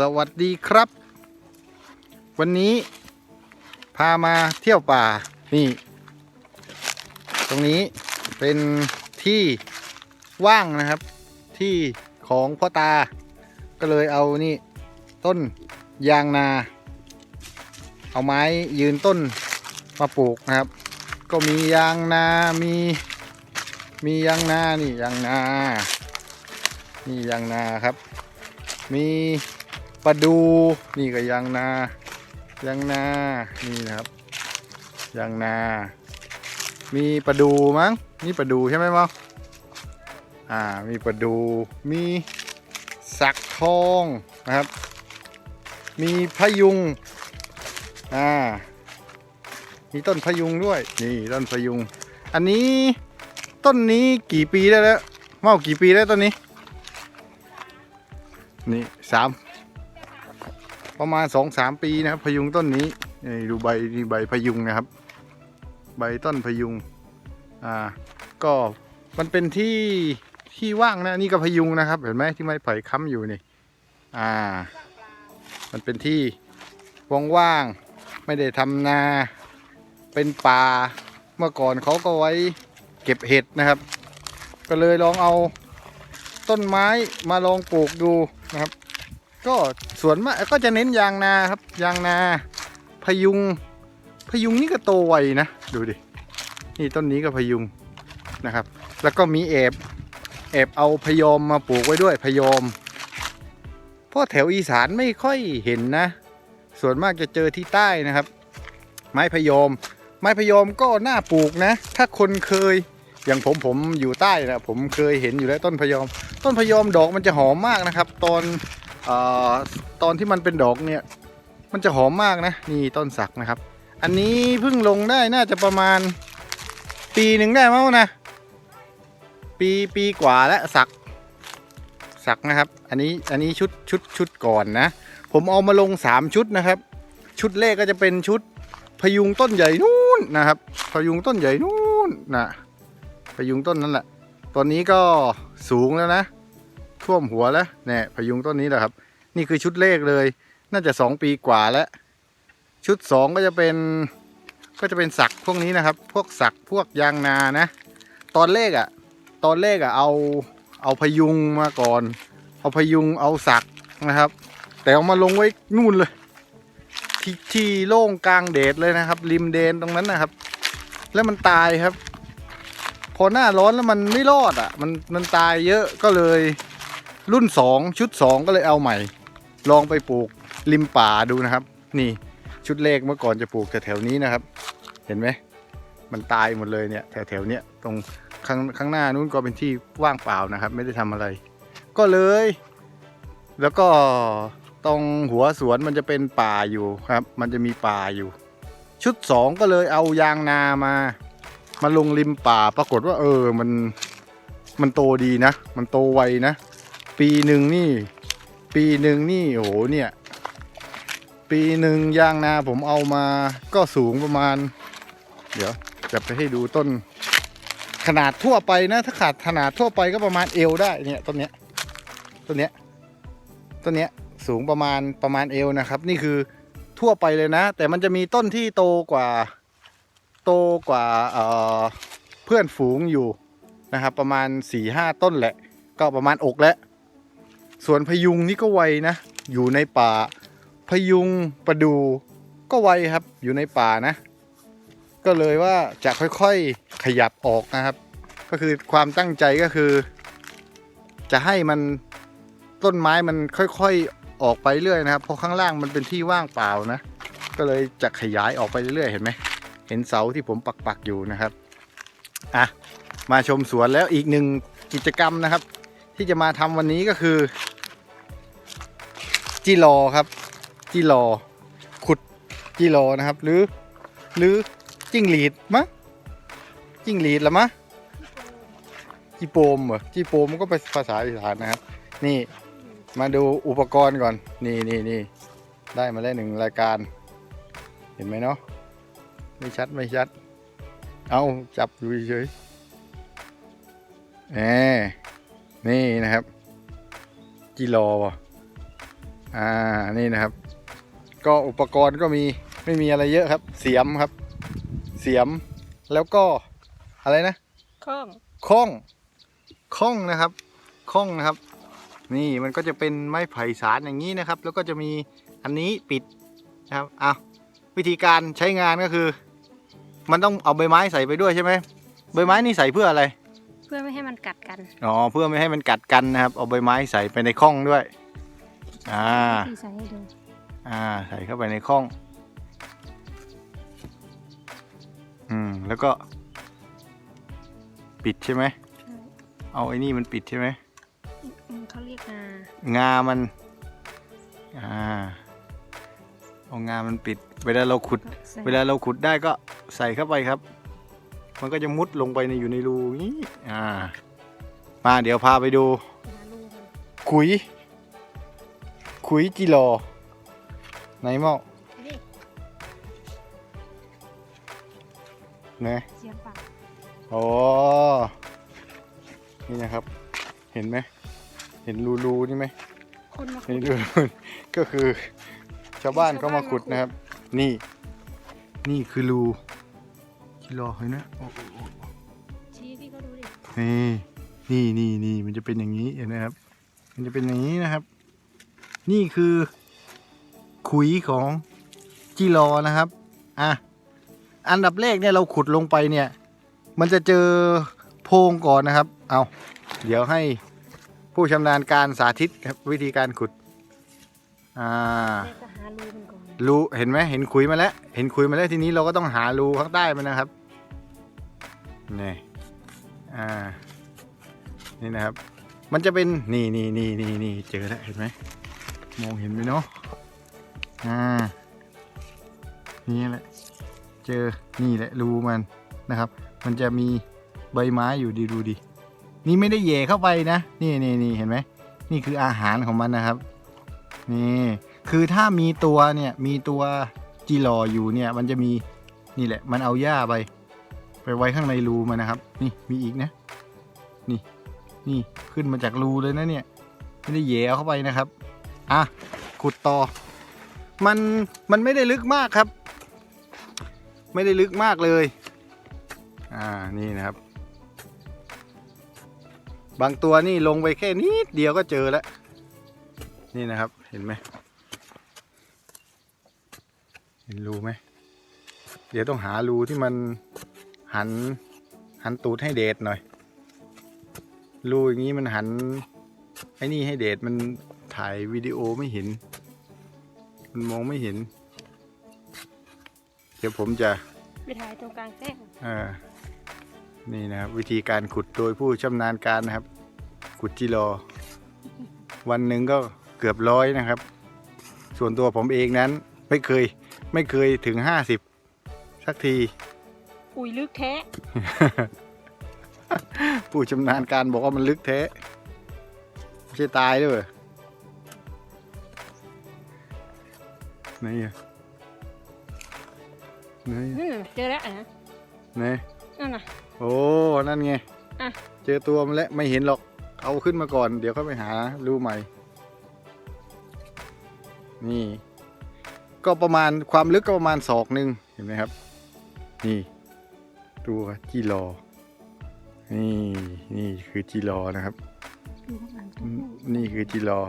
สวัสดีครับ วันนี้พามาเที่ยวป่า นี่ ตรงนี้เป็นที่ว่างนะครับ ที่ของพ่อตา ก็เลยเอานี่ ต้นยางนา เอาไม้ยืนต้นมาปลูกนะครับ ก็มียางนา มี มียางนา นี่ยางนา นี่ยางนาครับ มี ปลาดูนี่ก็ยางนายางนานี่นะครับยางนา มีปลาดูมั้งนี่ปลาดูใช่ไหมมั้งอ่ามีปลาดูมีสักทองนะครับ มีพยุงอ่ามีต้นพยุงด้วย นี่ต้นพยุง อันนี้ต้นนี้กี่ปีได้แล้วเมากี่ปีแล้ต้นนี้ นี่สาม ประมาณสองสามปีนะครับ พยุงต้นนี้นี่ดูใบนี่ใบพยุงนะครับ ใบต้นพยุงอ่าก็มันเป็นที่ที่ว่างนะนี่ก็พยุงนะครับ เห็นไหมที่ไม้ไผ่ค้ำอยู่นี่อ่า มันเป็นที่ว่างๆไม่ได้ทำนาเป็นป่าเมื่อก่อนเขาก็ไว้เก็บเห็ดนะครับ ก็เลยลองเอาต้นไม้มาลองปลูกดูนะครับ ก็สวนมากก็จะเน้นยางนาครับ ยางนาพยุง พยุงนี่ก็โตไวนะ ดูดิ นี่ต้นนี้ก็พยุงนะครับ แล้วก็มีแอบแอบเอาพยอมมาปลูกไว้ด้วยพยอมเพราะแถวอีสานไม่ค่อยเห็นนะ ส่วนมากจะเจอที่ใต้นะครับ ไม้พยอม ไม้พยอมก็น่าปลูกนะ ถ้าคนเคยอย่างผมผมอยู่ใต้นะผมเคยเห็นอยู่แล้วต้นพยอม ต้นพยอมดอกมันจะหอมมากนะครับ ตอน ตอนที่มันเป็นดอกเนี่ย มันจะหอมมากนะ นี่ต้นสักนะครับ อันนี้เพิ่งลงได้น่าจะประมาณ ปีหนึ่งได้มั้งนะ ปีปีกว่าแล้วสักสักนะครับ อันนี้อันนี้ชุดชุดชุดก่อนนะ ผมเอามาลงสามชุดนะครับ ชุดแรกก็จะเป็นชุดพยุงต้นใหญ่นู่นนะครับ พยุงต้นใหญ่นู่นนะพยุงต้นนั้นแหละ ตอนนี้ก็สูงแล้วนะ ท่วมหัวแล้วเนี่ยพยุงต้นนี้แหละครับ นี่คือชุดแรกเลย น่าจะสองปีกว่าแล้ว ชุดสองก็จะเป็นก็จะเป็นสักพวกนี้นะครับ พวกสักพวกยางนานะ ตอนแรกอะ่ะ ตอนแรกอะ่ะเอาเอาพยุงมาก่อน เอาพยุงเอาสักนะครับ แต่เอามาลงไว้นู่นเลย ที่ที่โล่งกลางเดดเลยนะครับ ริมเดนตรงนั้นนะครับ แล้วมันตายครับ พอหน้าร้อนแล้วมันไม่รอดอะ มันมันตายเยอะก็เลย รุ่นสองชุดสองก็เลยเอาใหม่ ลองไปปลูกริมป่าดูนะครับ นี่ชุดเลขเมื่อก่อนจะปลูกแถวๆนี้นะครับ เห็นไหมมันตายหมดเลยเนี่ยแถวๆเนี้ยตรงข้างข้างหน้านู้นก็เป็นที่ว่างเปล่านะครับ ไม่ได้ทำอะไร ก็เลย แล้วก็ตรงหัวสวนมันจะเป็นป่าอยู่ครับ มันจะมีป่าอยู่ ชุดสองก็เลยเอายางนามา มาลงริมป่าปรากฏว่า เออมันมันโตดีนะ มันโตไวนะ ปีหนึ่งนี่ ปีหนึ่งนี่โอ้โหเนี่ย ปีหนึ่งยางนาผมเอามาก็สูงประมาณ เดี๋ยวจะไปให้ดูต้น ขนาดทั่วไปนะ ถ้าขาดขนาดทั่วไปก็ประมาณเอวได้เนี่ยต้นเนี้ยต้นเนี้ยต้นเนี้ยสูงประมาณประมาณเอวนะครับ นี่คือทั่วไปเลยนะ แต่มันจะมีต้นที่โตกว่า โตกว่าเอ่อเพื่อนฝูงอยู่นะครับ ประมาณ4ี่ห้าต้นแหละ ก็ประมาณอกแล้ว ส่วนพยุงนี่ก็ไวนะ อยู่ในป่า พยุงประดูก็ไวครับ อยู่ในป่านะ ก็เลยว่าจะค่อยๆขยับออกนะครับ ก็คือความตั้งใจก็คือ จะให้มันต้นไม้มันค่อยๆออกไปเรื่อยนะครับ เพราะข้างล่างมันเป็นที่ว่างเปล่านะ ก็เลยจะขยายออกไปเรื่อยๆเห็นไหมเห็นเสาที่ผมปักๆอยู่นะครับอะมาชมสวนแล้วอีกหนึ่งกิจกรรมนะครับ ที่จะมาทำวันนี้ก็คือ จิรอครับ จิรอ ขุดจิรอนะครับ หรือ หรือจิ้งหรีดมะจิ้งหรีดละมะจีโปมเหรอจีโปมก็เป็นภาษาอีสานนะครับ นี่มาดูอุปกรณ์ก่อน นี่นี่นี่ได้มาแล้วหนึ่งรายการ เห็นไหมเนาะไม่ชัดไม่ชัด เอาจับดูเฉยแหมนี่นะครับ จิรอวะ อ่านี่นะครับ ก็อุปกรณ์ก็มีไม่มีอะไรเยอะครับ เสียมครับ เสียมแล้วก็อะไรนะข้องข้องข้องนะครับข้องนะครับ นี่มันก็จะเป็นไม้ไผ่สารอย่างนี้นะครับ แล้วก็จะมีอันนี้ปิดนะครับเอาวิธีการใช้งานก็คือ มันต้องเอาใบไม้ใส่ไปด้วยใช่ไหมใบไม้นี่ใส่เพื่ออะไร เพื่อไม่ให้มันกัดกัน อ๋อ เพื่อไม่ให้มันกัดกันนะครับ เอาใบไม้ใส่ไปในข้องด้วย อ่าที่ใส่ให้ดูอ่า ใส่เข้าไปในข้อง อืม แล้วก็ ปิดใช่ไหมเอาไอ้นี่มันปิดใช่ไหม อืมเขาเรียกงางามัน อ่า เอางามันปิด เวลาเราขุด ก็ใส่เวลาเราขุดได้ก็ใส่เข้าไปครับ มันก็จะมุดลงไปในอยู่ในรูนี้ อ่า มาเดี๋ยวพาไปดู หาลูกมันขุย ขุยจิโลไหนเมานี่ไหนเสียบปากอ๋อนี่นะครับ เห็นไหม เห็นรูรูๆนี่ไหมคนมาขุนี่ดรูก็คือชาวบ้านเขามาขุดนะครับ นี่ นี่คือรูจิโลเห็นไหมโอ้โหชี้พี่ก็ดูดินี่นี่นี่นี่มันจะเป็นอย่างนี้เห็นไหมครับ มันจะเป็นอย่างนี้นะครับ นี่คือขุยของจิรอนะครับ อะ อันดับแรกเนี่ยเราขุดลงไปเนี่ย มันจะเจอโพรงก่อนนะครับ เอาเดี๋ยวให้ผู้ชำนาญการสาธิตครับวิธีการขุด อ่าแม่ก็หารูมันก่อนรูเห็นไหมเห็นขุยมาแล้ว เห็นขุยมาแล้วทีนี้เราก็ต้องหารูข้างใต้มันนะครับ นี่ อ่า นี่นะครับ มันจะเป็น นี่นี่นี่นี่นี่เจอแล้วเห็นไหม มองเห็นไหมเนาะอ่านี่แหละ เจอนี่แหละรูมันนะครับ มันจะมีใบไม้อยู่ดีดูดินี่ไม่ได้เหย่เข้าไปนะ นี่นี่นี่เห็นไหมนี่คืออาหารของมันนะครับ นี่คือถ้ามีตัวเนี่ยมีตัวจีรออยู่เนี่ย มันจะมีนี่แหละ มันเอาหญ้าไป ไปไว้ข้างในรูมันนะครับ นี่มีอีกนะ นี่ นี่ขึ้นมาจากรูเลยนะเนี่ย ไม่ได้เหย่เข้าไปนะครับ อะขุดต่อ มันมันไม่ได้ลึกมากครับ ไม่ได้ลึกมากเลย อ่านี่นะครับ บางตัวนี่ลงไปแค่นิดเดียวก็เจอแล้ว นี่นะครับเห็นไหมเห็นรูไหมเดี๋ยวต้องหารูที่มันหันหันตูดให้เดทหน่อยรูอย่างนี้มันหันไอ้นี่ให้เดทมัน ถ่ายวิดีโอไม่เห็น มันมองไม่เห็น เดี๋ยวผมจะไปถ่ายตรงกลางแจ้งเอ่อนี่นะครับ วิธีการขุดโดยผู้ชำนาญการนะครับ ขุดจิโลวันหนึ่งก็เกือบร้อยนะครับ ส่วนตัวผมเองนั้นไม่เคยไม่เคยถึงห้าสิบสักที อุ้ยลึกแท้ ผู้ชำนาญการบอกว่ามันลึกแท้ ไม่ใช่ตายด้วย ไหนอะไหนอะนั่นน่ะเจอแล้วอะไหนนั่นน่ะ โอ้นั่นไงอะ เจอตัวมันแล้วไม่เห็นหรอกเอาขึ้นมาก่อน เดี๋ยวเขาไปหารูใหม่ นี่ ก็ประมาณความลึกก็ประมาณศอกหนึ่งเห็นไหมครับ นี่ ตัวจีรอ นี่นี่คือจีรอนะครับดูข้างหลังตัวอืมผู้นี่คือจีรอ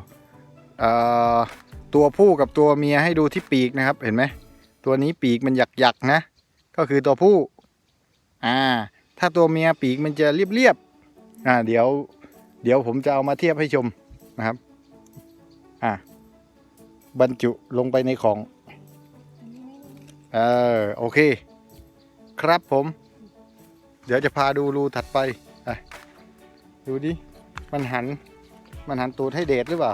อ่า ตัวผู้กับตัวเมียให้ดูที่ปีกนะครับเห็นไหมตัวนี้ปีกมันหยักๆนะ ก็คือตัวผู้อ่าถ้าตัวเมียปีกมันจะเรียบๆอ่าเดี๋ยวเดี๋ยวผมจะเอามาเทียบให้ชมนะครับอ่าบรรจุลงไปในของเออโอเค ครับผม เดี๋ยวจะพาดูรูถัดไปอะดูดิมันหัน มันหันตูดให้เดทหรือเปล่า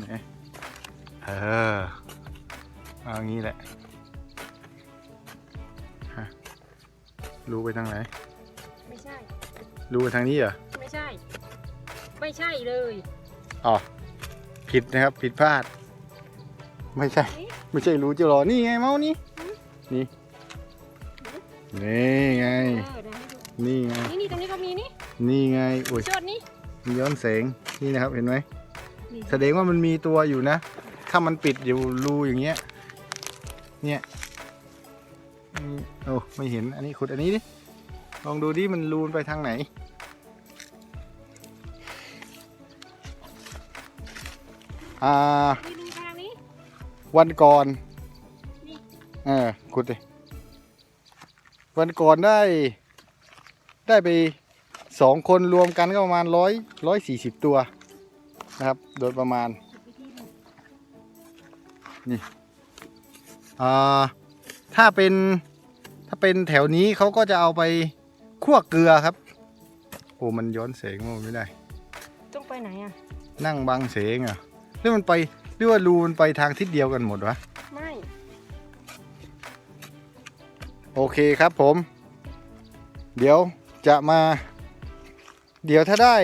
ไหนเออ เอาอย่างนี้แหละฮะรูไปทางไหน ไม่ใช่ รูไปทางนี้เหรอ ไม่ใช่ ไม่ใช่เลย อ๋อ ผิดนะครับ ผิดพลาด ไม่ใช่เอ๊ะไม่ใช่รูเจาหรอ นี่ไงเมาส์นี่ นี่ นี่ไงเออเดี๋ยวให้ดูนี่ไงนี่นี่ตรงนี้ก็มีนี่ นี่ไงอุ้ยชดนี่มีย้อนแสง นี่นะครับ เห็นไหมสี่ แสดงว่ามันมีตัวอยู่นะ ถ้ามันปิดอยู่รูอย่างเงี้ย เนี่ยอืมโอ้ไม่เห็นอันนี้ขุดอันนี้ดิ ลองดูดิมันรูนไปทางไหน อ่านี่ดูทางนี้วันก่อนนี่เออขุดดิ วันก่อนได้ ได้ไปสองคนรวมกันก็ประมาณร้อยร้อยสี่สิบตัว นะครับ โดยประมาณขุดไปที่หนึ่งอ่าถ้าเป็นถ้าเป็นแถวนี้เขาก็จะเอาไปคั่วเกลือครับ โอ้มันย้อนแสงมองไม่ได้ ต้องไปไหนอะ นั่งบังแสงอะหรือมันไปหรือว่ารูมันไปทางทิศเดียวกันหมดวะ ไม่ โอเคครับผม เดี๋ยวจะมา เดี๋ยวถ้าได้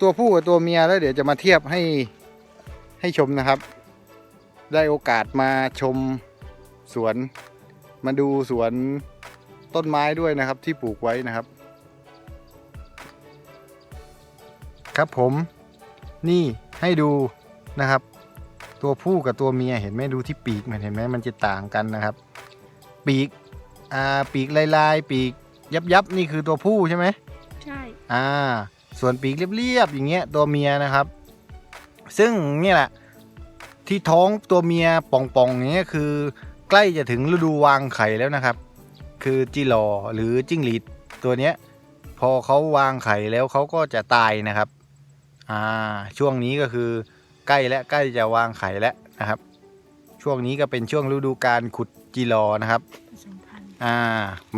ตัวผู้กับตัวเมียแล้วเดี๋ยวจะมาเทียบให้ให้ชมนะครับ ได้โอกาสมาชมสวน มาดูสวนต้นไม้ด้วยนะครับ ที่ปลูกไว้นะครับ ครับผมนี่ให้ดูนะครับ ตัวผู้กับตัวเมียเห็นไหมดูที่ปีกมันเห็นไหมมันจะต่างกันนะครับ ปีกอ่าปีกลายๆ ปีกยับยับๆนี่คือตัวผู้ใช่ไหมใช่อ่า ส่วนปีกเรียบๆอย่างเงี้ยตัวเมียนะครับ ซึ่งเนี่ยแหละที่ท้องตัวเมียป่องๆอย่างเงี้ยคือ ใกล้จะถึงฤดูวางไข่แล้วนะครับ คือจิหลอหรือจิ้งหรีดตัวเนี้ยพอเขาวางไข่แล้วเขาก็จะตายนะครับอ่าช่วงนี้ก็คือใกล้และใกล้จะวางไข่แล้วนะครับ ช่วงนี้ก็เป็นช่วงฤดูการขุดจิหลอนะครับผสมพันธุ์อ่า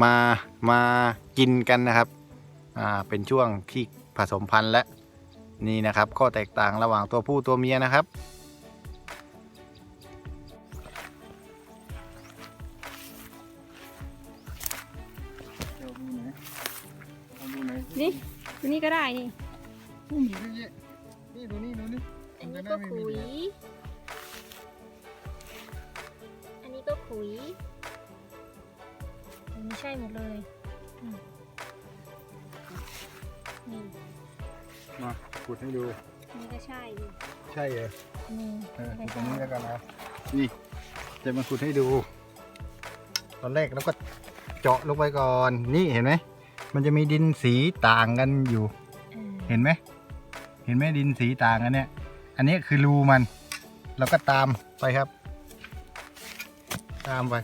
มามากินกันนะครับอ่าเป็นช่วงที่ ผสมพันธุ์และนี่นะครับข้อแตกต่างระหว่างตัวผู้ตัวเมียนะครับ นี่ตัวนี้ก็ได้นี่นี่ดูนี่ดูนี่อันนี้ก็ขุย อันนี้ก็ขุยอันนี้ใช่หมดเลยอืม มาขุดให้ดู นี่ก็ใช่ดิใช่เหรอนี่เออไม่ขุดตรใช่งนี้แล้วกันนะนี่ จะมาขุดให้ดู ตอนแรกเราก็เจาะลงไปก่อน นี่เห็นไหม มันจะมีดินสีต่างกันอยู่เออเห็นไหม เห็นไหมดินสีต่างกันเนี่ย อันนี้คือรูมัน เราก็ตามไปครับ ตามไป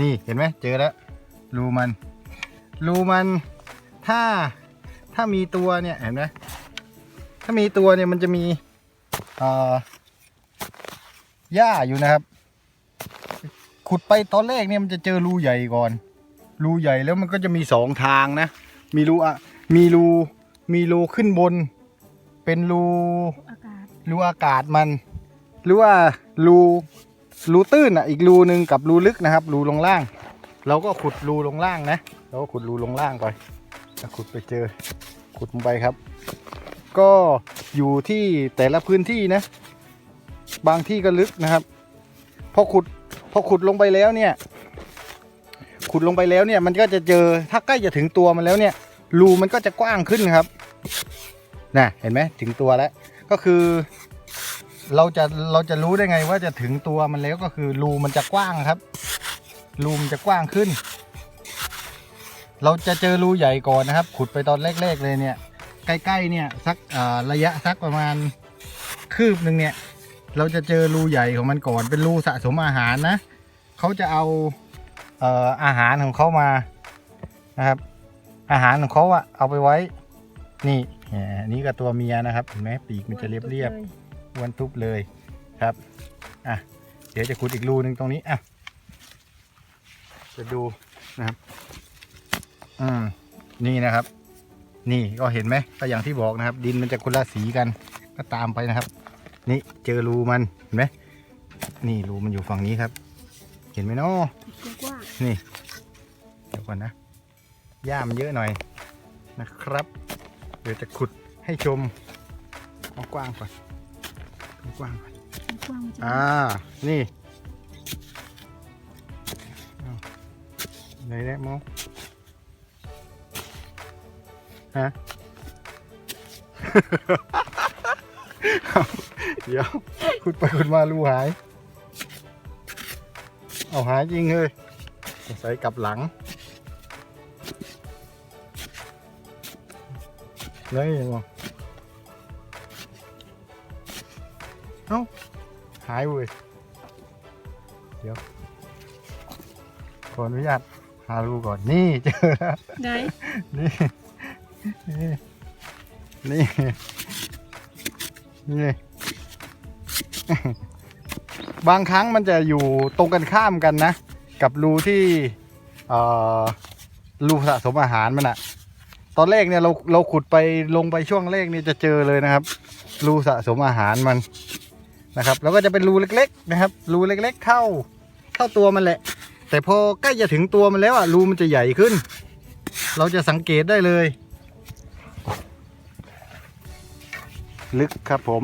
นี่เห็นไหมเจอแล้ว รูมัน รูมัน ถ้า ถ้ามีตัวเนี่ยเห็นไหม ถ้ามีตัวเนี่ยมันจะมีเอ่อหญ้าอยู่นะครับ ขุดไปตอนแรกเนี่ยมันจะเจอรูใหญ่ก่อน รูใหญ่แล้วมันก็จะมีสองทางนะ มีรูอะมีรูมีรูขึ้นบน เป็นรูอากาศรูอากาศมัน หรือว่ารูรูตื้นอะอีกรูหนึ่งกับรูลึกนะครับ รูลงล่าง เราก็ขุดรูลงล่างนะเราก็ขุดรูลงล่างไปถ้าขุดไปเจอ ขุดลงไปครับ ก็อยู่ที่แต่ละพื้นที่นะ บางที่ก็ลึกนะครับ พอขุดพอขุดลงไปแล้วเนี่ย ขุดลงไปแล้วเนี่ย มันก็จะเจอถ้าใกล้จะถึงตัวมันแล้วเนี่ย รูมันก็จะกว้างขึ้นครับนะเห็นไหมถึงตัวแล้ว ก็คือ เราจะเราจะรู้ได้ไงว่าจะถึงตัวมันแล้วก็คือรูมันจะกว้างครับ รูมันจะกว้างขึ้น เราจะเจอรูใหญ่ก่อนนะครับ ขุดไปตอนแรกๆเลยเนี่ย ใกล้ๆเนี่ยสักอ่าระยะสักประมาณคืบหนึ่งเนี่ย เราจะเจอรูใหญ่ของมันก่อนเป็นรูสะสมอาหารนะเขาจะเอาเอ่ออาหารของเขามานะครับ อาหารของเขาอะเอาไปไว้ นี่แหมอันนี้ก็ตัวเมียนะครับเห็นไหมปีกมันจะเรียบเรียบลๆอ้วนทุบเลยครับอะเดี๋ยวจะขุดอีกรูหนึ่งตรงนี้อะจะดูนะครับ อืมนี่นะครับ นี่ก็เห็นไหมก็อย่างที่บอกนะครับ ดินมันจะคนละสีกันก็ตามไปนะครับ นี่เจอรูมันเห็นไหมนี่รูมันอยู่ฝั่งนี้ครับ เห็นไหมเนาะกว้างนี่เดี๋ยวก่อนนะหญ้ามันเยอะหน่อยนะครับ เดี๋ยวจะขุดให้ชมกว้างๆก่อนกว้างๆก่อนกว้างมันจะอ่านี่อ้าวไหนแน่มอง ฮะ เดี๋ยวขุดไปขุดมารูหาย เอาหายจริงเลยใส่กลับหลังเลยยังไงเอ้า หายเว้ย เดี๋ยว ขออนุญาตหารูก่อน นี่เจอแล้วได้นี่นี่ นี่ นี่ บางครั้งมันจะอยู่ตรงกันข้ามกันนะ กับรูที่เอ่อรูสะสมอาหารมันอะตอนแรกเนี่ยเราเราขุดไปลงไปช่วงแรกนี่จะเจอเลยนะครับ รูสะสมอาหารมันนะครับ แล้วก็จะเป็นรูเล็ก ๆ นะครับ รูเล็ก ๆ เท่าเท่าตัวมันแหละ แต่พอใกล้จะถึงตัวมันแล้วอะรูมันจะใหญ่ขึ้น เราจะสังเกตได้เลย ลึกครับผม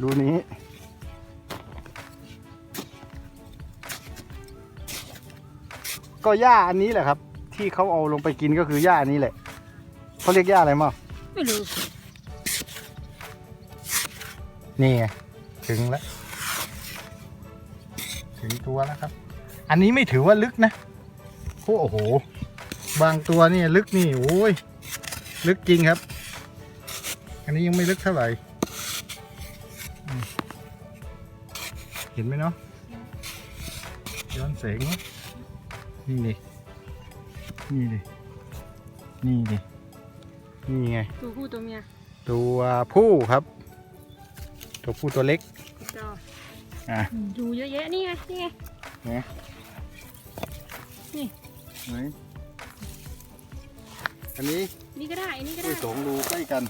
รูนี้ ก็หญ้าอันนี้แหละครับ ที่เขาเอาลงไปกินก็คือหญ้าอันนี้แหละเขาเรียกหญ้าอะไรมั้งไม่รู้ นี่ไงถึงแล้ว ถึงตัวแล้วครับ อันนี้ไม่ถือว่าลึกนะโอ้โห บางตัวนี่ลึกนี่โอ้ย ลึกจริงครับ อันนี้ยังไม่ลึกเท่าไหร่อืมเห็นไหมเนาะ ย้อนแสงเนาะ นี่ดินี่ดินี่ดินี่ไง ตัวผู้ตัวเมีย ตัวผู้ครับ ตัวผู้ตัวเล็กก็อะดูเยอะแยะนี่ไงนี่ไงไหนอันนี้ นี่ก็ได้อันนี้ก็ด้ได้วยสองรูใกล้กัน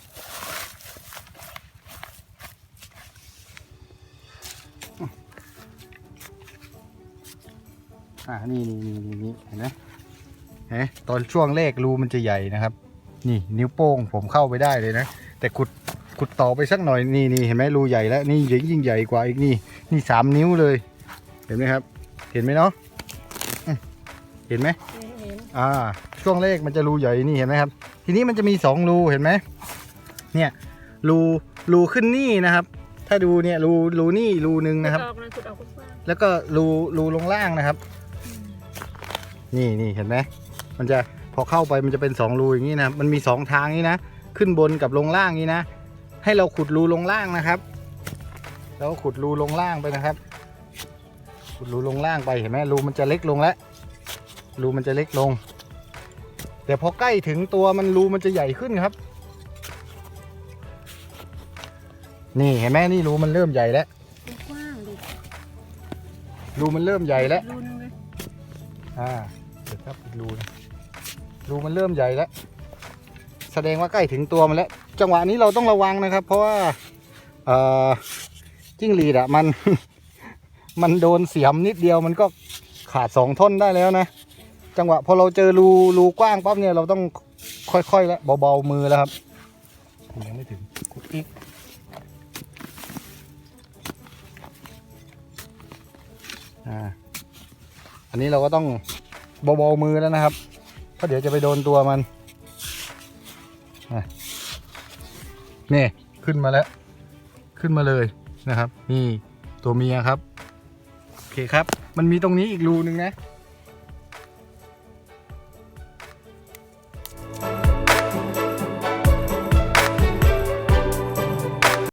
อ่านี่นี่นี่นี่นี่เห็นไหมเห็นไหมตอนช่วงแรกรูมันจะใหญ่นะครับ นี่นิ้วโป้งผมเข้าไปได้เลยนะ แต่ขุดขุดต่อไปสักหน่อยนี่นี่เห็นไหมรูใหญ่แล้วนี่ยิ่งยิ่งใหญ่กว่าอีกนี่นี่สามนิ้วเลย เห็นไหมครับ เห็นไหมเนาะอืมเห็นไหมเห็นอ่า ช่วงแรกมันจะรูใหญ่นี่เห็นไหมครับ ทีนี้มันจะมีสองรูเห็นไหมเนี่ยรูรูขึ้นนี่นะครับ ถ้าดูเนี่ยรูรูนี่รูหนึ่งนะครับขุดออกนะขุดออกกว้างแล้วก็รูรูลงล่างนะครับๆอืม นี่นี่เห็นไหมมันจะพอเข้าไปมันจะเป็นสองรูอย่างนี้นะมันมีสองทางนี้นะขึ้นบนกับลงล่างนี้นะ ให้เราขุดรูลงล่างนะครับแล้วก็ขุดรูลงล่างไปนะครับ ขุดรูลงล่างไปเห็นไหมรูมันจะเล็กลงแล้วรูมันจะเล็กลงแต่พอใกล้ถึงตัวมันรูมันจะใหญ่ขึ้นครับ นี่เห็นไหมนี่รูมันเริ่มใหญ่แล้วกว้างดิรูมันเริ่มใหญ่แล้วรูนึงเลยอ่าเดี๋ยวครับอีกรูนะรูมันเริ่มใหญ่แล้ว แสดงว่าใกล้ถึงตัวมันแล้ว จังหวะนี้เราต้องระวังนะครับ เพราะว่าเอ่อจิ้งหรีดอะมัน มันโดนเสียมนิดเดียวมันก็ขาดสองท่อนได้แล้วนะ จังหวะพอเราเจอรูรูกว้างปั๊บเนี่ยเราต้องค่อยๆแล้วเบาๆมือแล้วครับยังไม่ถึงขุดอีกอ่าอันนี้เราก็ต้อง เบาๆมือแล้วนะครับเพราะเดี๋ยวจะไปโดนตัวมันนี่ขึ้นมาแล้ว ขึ้นมาเลยนะครับ นี่ตัวเมียครับ โอเคครับ มันมีตรงนี้อีกรูหนึ่งนะ